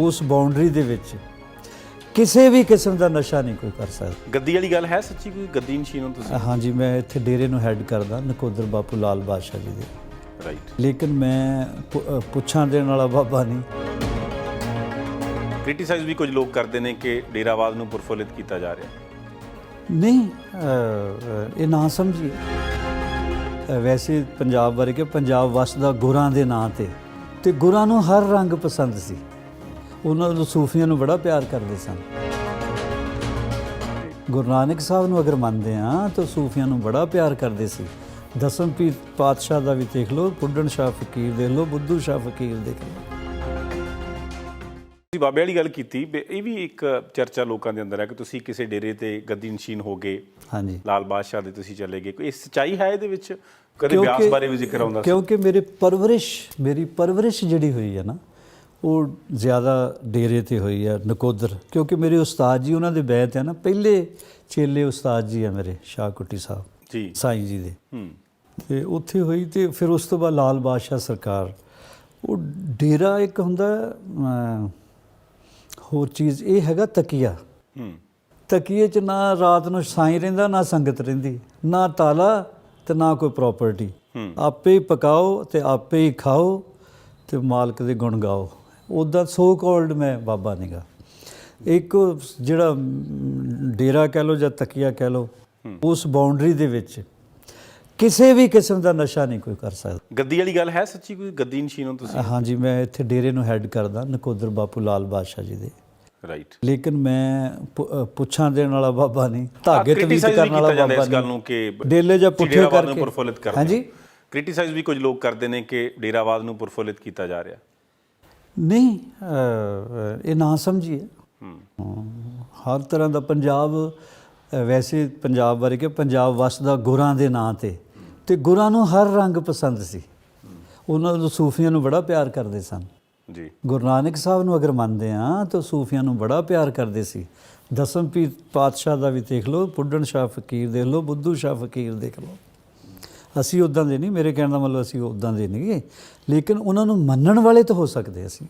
ਉਸ ਬਾਉਂਡਰੀ ਦੇ ਵਿੱਚ ਕਿਸੇ ਵੀ ਕਿਸਮ ਦਾ ਨਸ਼ਾ ਨਹੀਂ ਕੋਈ ਕਰ ਸਕਦਾ। ਗੱਦੀ ਵਾਲੀ ਗੱਲ ਹੈ ਸੱਚੀ ਕੋਈ ਗੱਦੀ ਨਸ਼ੀਨ ਹੋ ਤੁਸੀਂ? ਹਾਂਜੀ ਮੈਂ ਇੱਥੇ ਡੇਰੇ ਨੂੰ ਹੈੱਡ ਕਰਦਾ ਨਕੋਦਰ ਬਾਪੂ ਲਾਲ ਬਾਦਸ਼ਾਹ ਜੀ ਦੇ। ਰਾਈਟ ਲੇਕਿਨ ਮੈਂ ਪੁ- ਪੁੱਛਾਂ ਦੇਣ ਵਾਲਾ ਬਾਬਾ ਨਹੀਂ। ਕ੍ਰਿਟਿਸਾਈਜ਼ ਵੀ ਕੁਝ ਲੋਕ ਕਰਦੇ ਨੇ ਕਿ ਡੇਰਾਵਾਦ ਨੂੰ ਪ੍ਰਫੁੱਲਿਤ ਕੀਤਾ ਜਾ ਰਿਹਾ। ਨਹੀਂ ਇਹ ਨਾ ਸਮਝੀਏ। ਅ, ਵੈਸੇ ਪੰਜਾਬ ਬਾਰੇ ਕਿ ਪੰਜਾਬ ਵਸਦਾ ਗੁਰਾਂ ਦੇ ਨਾਂ ਤੇ। ਤੇ ਗੁਰਾਂ ਨੂੰ ਹਰ ਰੰਗ ਪਸੰਦ ਸੀ। ਉਹਨਾਂ ਨੂੰ ਸੂਫੀਆਂ ਨੂੰ ਬੜਾ ਪਿਆਰ ਕਰਦੇ ਸਨ। ਗੁਰੂ ਨਾਨਕ ਸਾਹਿਬ ਨੂੰ ਅਗਰ ਮੰਨਦੇ ਆ ਤਾਂ ਸੂਫੀਆਂ ਨੂੰ ਬੜਾ ਪਿਆਰ ਕਰਦੇ ਸੀ। ਦਸਮ ਪੀਰ ਪਾਤਸ਼ਾਹ ਦਾ ਵੀ ਦੇਖ ਲਓ ਪੁੱਡਣ ਸ਼ਾਹ ਫਕੀਰ ਦੇਖ ਲਓ ਬੁੱਧੂ ਸ਼ਾਹ ਫਕੀਰ ਦੇਖ ਲਓ। ਤੁਸੀਂ ਬਾਬੇ ਵਾਲੀ ਗੱਲ ਕੀਤੀ ਇਹ ਵੀ ਇੱਕ ਚਰਚਾ ਲੋਕਾਂ ਦੇ ਅੰਦਰ ਹੈ ਕਿ ਤੁਸੀਂ ਕਿਸੇ ਡੇਰੇ ਤੇ ਗੱਦੀ ਨਸ਼ੀਨ ਹੋ ਗਏ ਹਾਂਜੀ। ਲਾਲ ਬਾਦਸ਼ਾਹ ਦੇ ਤੁਸੀਂ ਚਲੇ ਗਏ। ਕੋਈ ਸਚਾਈ ਹੈ ਇਹਦੇ ਵਿੱਚ? ਕਦੇ ਵਿਆਸ ਬਾਰੇ ਵੀ ਜ਼ਿਕਰ ਆਉਂਦਾ ਸੀ? ਕਿਉਂਕਿ ਮੇਰੇ ਪਰਵਰਿਸ਼ ਮੇਰੀ ਪਰਵਰਿਸ਼ ਜਿਹੜੀ ਹੋਈ ਹੈ ਨਾ ਉਹ ਜ਼ਿਆਦਾ ਡੇਰੇ ਤੇ ਹੋਈ ਹੈ ਨਕੋਦਰ। ਕਿਉਂਕਿ ਮੇਰੇ ਉਸਤਾਦ ਜੀ ਉਹਨਾਂ ਦੇ ਬੈਤ ਹੈ ਨਾ ਪਹਿਲੇ ਚੇਲੇ ਉਸਤਾਦ ਜੀ ਆ ਮੇਰੇ ਸ਼ਾਹ ਕੁੱਟੀ ਸਾਹਿਬ। ਜੀ। ਸਾਈਂ ਜੀ ਦੇ। ਹੂੰ। ਤੇ ਉੱਥੇ ਹੋਈ ਤੇ ਫਿਰ ਉਸ ਤੋਂ ਬਾਅਦ ਲਾਲ ਬਾਦਸ਼ਾਹ ਸਰਕਾਰ। ਉਹ ਡੇਰਾ ਇੱਕ ਹੁੰਦਾ ਹੋਰ ਚੀਜ਼ ਇਹ ਹੈਗਾ ਤਕੀਆ। ਹੂੰ। ਤਕੀਏ 'ਚ ਨਾ ਰਾਤ ਨੂੰ ਸਾਈਂ ਰਹਿੰਦਾ ਨਾ ਸੰਗਤ ਰਹਿੰਦੀ। ਨਾ ਤਾਲਾ ਤੇ ਨਾ ਕੋਈ ਪ੍ਰਾਪਰਟੀ। ਆਪੇ ਹੀ ਪਕਾਓ ਤੇ ਆਪੇ ਹੀ ਖਾਓ ਤੇ ਮਾਲਕ ਦੇ ਗੁਣ ਗਾਓ। ਉਦਾਂ ਸੋ ਕਾਲਡ ਮੈਂ ਬਾਬਾ ਨਿਗਾ। ਇੱਕ ਜਿਹੜਾ ਡੇਰਾ ਕਹਿ ਲੋ ਜਾਂ ਤਕੀਆ ਕਹਿ ਲੋ ਉਸ ਬਾਉਂਡਰੀ ਦੇ ਵਿੱਚ ਕਿਸੇ ਵੀ ਕਿਸਮ ਦਾ ਨਸ਼ਾ ਨਹੀਂ ਕੋਈ ਕਰ ਸਕਦਾ। ਗੱਦੀ ਵਾਲੀ ਗੱਲ ਹੈ ਸੱਚੀ ਕੋਈ? ਗੱਦੀ ਨਸ਼ੀਨ ਹੋ ਤੁਸੀਂ? ਹਾਂਜੀ ਮੈਂ ਇੱਥੇ ਡੇਰੇ ਨੂੰ ਹੈੱਡ ਕਰਦਾ ਨਕੋਦਰ ਬਾਪੂ ਲਾਲ ਬਾਦਸ਼ਾਹ ਜੀ ਦੇ। ਰਾਈਟ ਲੇਕਿਨ ਮੈਂ ਪੁੱਛਾਂ ਦੇਣ ਵਾਲਾ ਬਾਬਾ ਨਹੀਂ ਧਾਗੇ ਤਵੀਤ ਕਰਨ ਵਾਲਾ ਬਾਬਾ ਇਸ ਗੱਲ ਨਹੀਂ। ਨੂੰ ਕਿ ਡੇਲੇ ਜਾਂ ਪੁੱਠੇ ਕਰਕੇ। ਪ੍ਰਫੁੱਲਿਤ ਕਰਦੇ ਹਾਂਜੀ। ਕ੍ਰਿਟਿਸਾਈਜ਼ ਵੀ ਕੁਝ ਲੋਕ ਕਰਦੇ ਨੇ ਕਿ ਡੇਰਾਵਾਦ ਨੂੰ ਪ੍ਰਫੁੱਲਿਤ ਕੀਤਾ ਜਾ ਰਿਹਾ। ਨਹੀਂ ਇਹ ਨਾ ਸਮਝੀਏ। ਹਰ ਤਰ੍ਹਾਂ ਦਾ ਪੰਜਾਬ ਵੈਸੇ ਪੰਜਾਬ ਬਾਰੇ ਕਿ ਪੰਜਾਬ ਵਸਦਾ ਗੁਰਾਂ ਦੇ ਨਾਂ ਤੇ। ਤੇ ਗੁਰਾਂ ਨੂੰ ਹਰ ਰੰਗ ਪਸੰਦ ਸੀ। ਉਹਨਾਂ ਨੂੰ ਸੂਫੀਆਂ ਨੂੰ ਬੜਾ ਪਿਆਰ ਕਰਦੇ ਸਨ। ਜੀ। ਗੁਰੂ ਨਾਨਕ ਸਾਹਿਬ ਨੂੰ ਅਗਰ ਮੰਨਦੇ ਆ ਤਾਂ ਸੂਫੀਆਂ ਨੂੰ ਬੜਾ ਪਿਆਰ ਕਰਦੇ ਸੀ। ਦਸਮ ਪੀਰ ਪਾਤਸ਼ਾਹ ਦਾ ਵੀ ਦੇਖ ਲਓ ਪੁੱਡਣ ਸ਼ਾਹ ਫਕੀਰ ਦੇਖ ਲਓ ਬੁੱਧੂ ਸ਼ਾਹ ਫਕੀਰ ਦੇਖ ਲਓ। ਅਸੀਂ ਉਦਾਂ ਦੇ ਨਹੀਂ, ਮੇਰੇ ਕਹਿਣ ਦਾ ਮਤਲਬ ਅਸੀਂ ਉਦਾਂ ਦੇ ਨਹੀਂ ਲੇਕਿਨ ਉਹਨਾਂ ਨੂੰ ਮੰਨਣ ਵਾਲੇ ਤਾਂ ਹੋ ਸਕਦੇ ਅਸੀਂ।